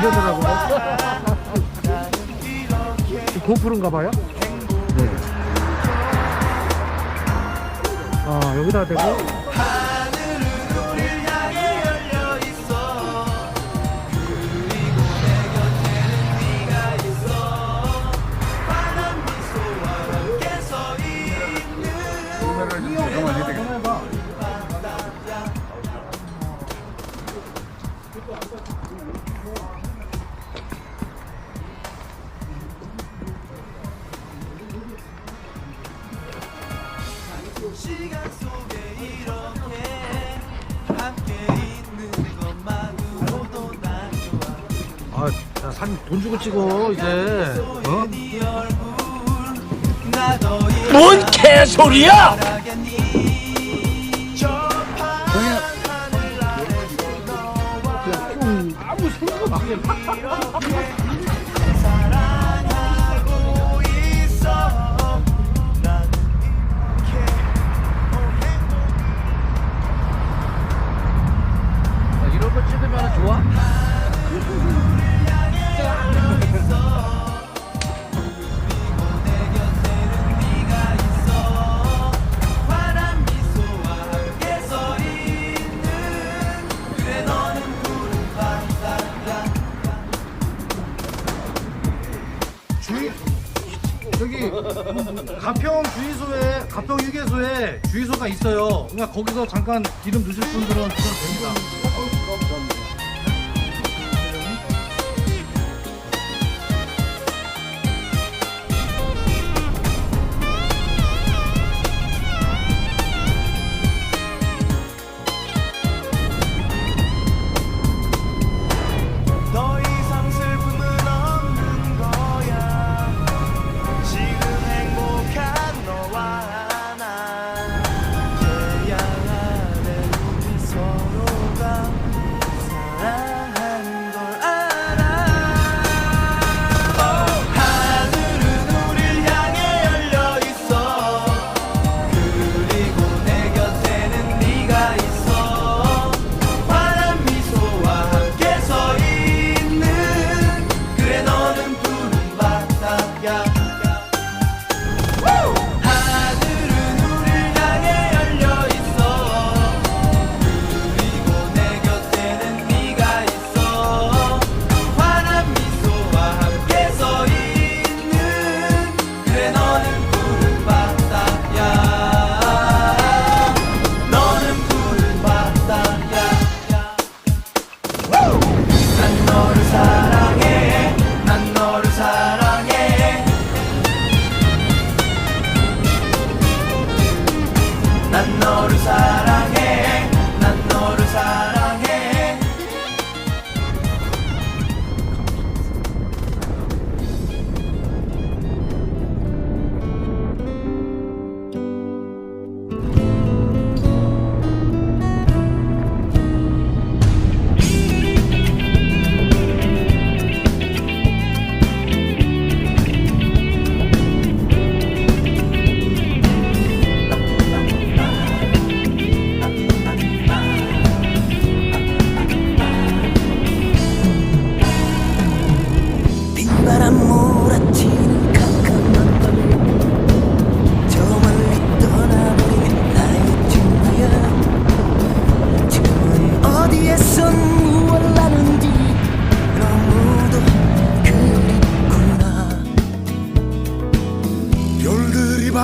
이러더라고요. 고프로인가 봐요? 네. 아, 여기다 대고. 아, 야, 사진 돈 주고 찍어 이제. 어? 뭔 개소리야! 아무 생각 없이. 휴게소에 가평 휴게소에 주유소가 있어요. 그러니까 거기서 잠깐 기름 넣으실 분들은 드셔도 됩니다.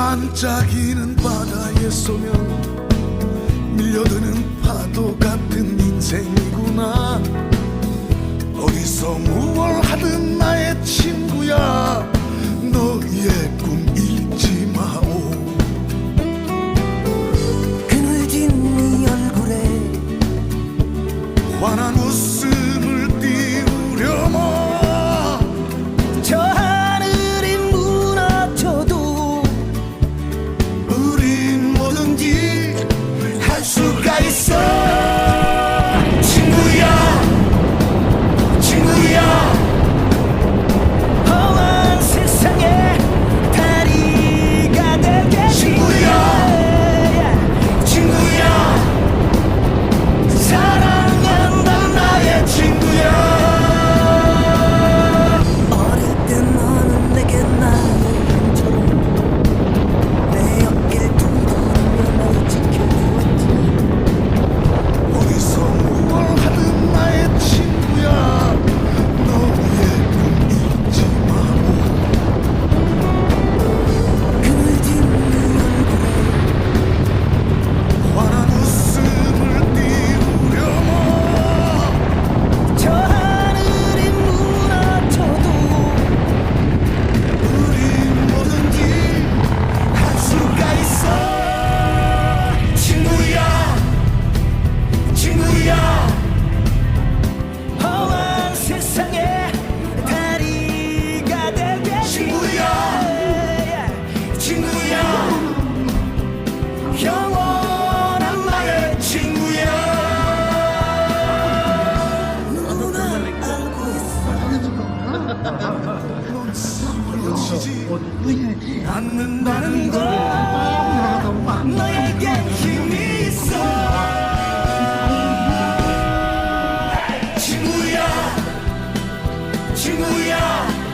반짝이는 바다에 쏘면 밀려드는 파도 같은 인생이구나. 어디서 무얼 하든 않는다는 걸 너에게 힘이 있어. 친구야. 친구야.